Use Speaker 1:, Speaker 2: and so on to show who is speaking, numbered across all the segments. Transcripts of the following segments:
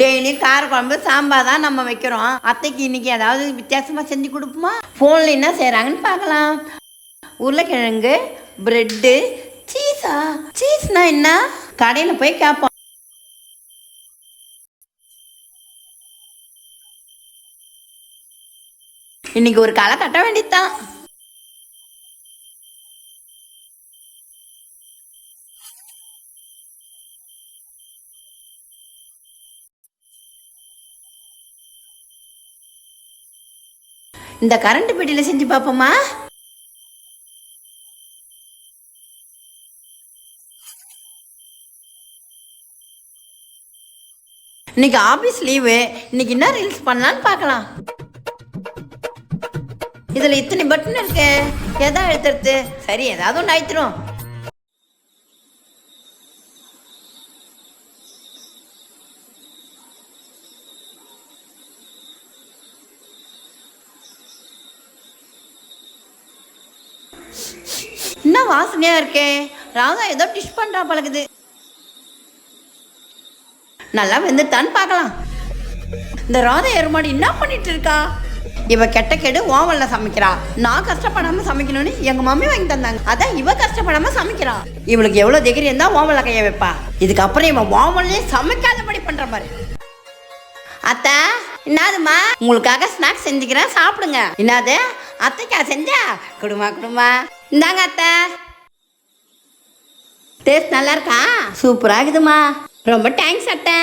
Speaker 1: Daily கார குழம்பு சாம்பார் தான் நம்ம வைக்கிறோம். அத்தைக்கு இன்னைக்கு ஏதாவது வித்தியாசமாக செஞ்சு கொடுப்போமா? ஃபோனில் என்ன செய்கிறாங்கன்னு பார்க்கலாம். உருளைக்கிழங்கு பிரெட்டு சீஸா சீஸ்னா என்ன? கடையில் போய் கேட்போம் இன்னைக்கு ஒரு களை கட்ட வேண்டியதுதான். இந்த கரண்ட் பெட்டியில் செஞ்சு பார்ப்போமா? இன்னைக்கு ஆபீஸ் லீவு இன்னைக்கு என்ன ரீல்ஸ் பண்ணலான்னு பார்க்கலாம். இதுல இத்தனை பட்டன் இருக்கு. எதா எழுத்துறது சரி ஏதாவது ஒன்று ஆயித்துரும் என்ன வாசனையா இருக்கே? ராதா ஏதோ டிஷ் பண்றா பழகுது. நல்லா வெந்துட்டான்னு பார்க்கலாம். இந்த ராதா எருமாடி என்ன பண்ணிட்டு இருக்கா? இவ கெட்ட கெடு ஓவல்ல சமைக்கிறா. நான் கஷ்டப்படாம சமைக்கணும்னு எங்க மம்மி வாங்கி தந்தாங்க. அதான் இவ கஷ்டப்படாம சமைக்கிறா. இவளுக்கு எவ்வளவு தைரியம் இருந்தா ஓவல்ல கைய வைப்பா. இதுக்கப்புறம் இவன் ஓவல்லே சமைக்காதபடி பண்ற மாதிரி அத்தை என்னதுமா உங்களுக்காக ஸ்நாக்ஸ் செஞ்சுக்கிறேன் சாப்பிடுங்க. என்னது? அத்தைக்கா செஞ்சா? குடுமா குடுமா. இந்தாங்க அத்தை. டேஸ்ட் நல்லா இருக்கா? சூப்பராக இருக்குதுமா ரொம்ப தேங்க்ஸ் அத்தை.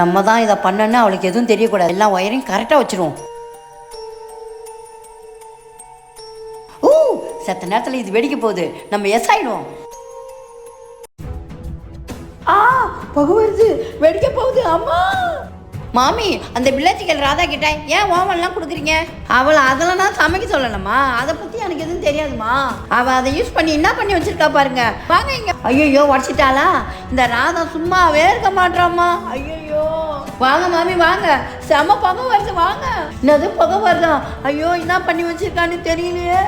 Speaker 1: நம்ம தான் இதை பண்ணோன்னா அவளுக்கு எதுவும் தெரியக்கூடாது. எல்லாம் ஒயரையும் கரெக்டாக வச்சிருவோம். ஓ செத்த நேரத்தில் இது வெடிக்க போகுது. நம்ம எஸ் ஆயிடுவோம். ஆ புகை வருது. வெடிக்க போகுது. அம்மா! மாமி அந்த வில்லேஜுகள் ராதா கிட்ட. ஏன் ஓவன்லாம் கொடுக்குறீங்க? அவளை அதெல்லாம் நான் சமைக்க சொல்லலம்மா. அதை பற்றி எனக்கு எதுவும் தெரியாதுமா அவள் அதை யூஸ் பண்ணி என்ன பண்ணி வச்சிருக்கா பாருங்க. வாங்க இங்கே. ஐயோ உடச்சிட்டாளா? இந்த ராதா சும்மாவே இருக்க மாட்டாம்மா ஐயோ. வாங்க மாமி வாங்க. செம புகை வருது வாங்க. என்னது புகை வருதா? ஐயோ என்ன பண்ணி வச்சிருக்கான்னு தெரியலையே.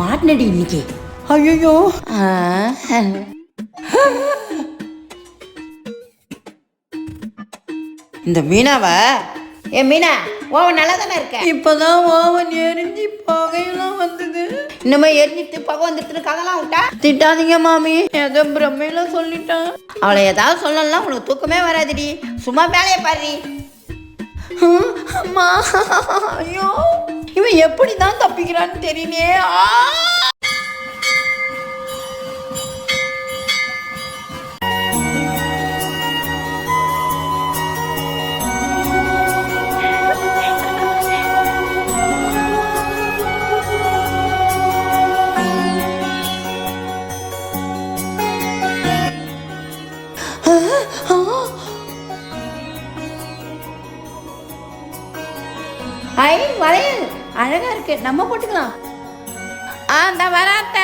Speaker 1: மாட்டினடி இன்னைக்கு. ஐயோ இந்த மீனாவ? ஏ மீனா ஓவன் நல்லா தானே இருக்க? இப்போதான் ஓவன் வந்தது இன்னுமே எரிஞ்சிட்டு புகை வந்துட்டு கதெல்லாம் விட்டா? திட்டாதீங்க மாமி. ஏதோ பிரம்மையில சொல்லிட்டான் அவளை ஏதாவது சொல்லலாம் உனக்கு தூக்கமே வராதுடி. சும்மா வேலையை பாரு அம்மா ஐயோ. இவன் எப்படி தான் தப்பிக்கிறான்னு தெரியலையே. ஐ வளையல். அழகா இருக்கு. நம்ம போட்டுக்கலாம். ஆ இந்த வராத்த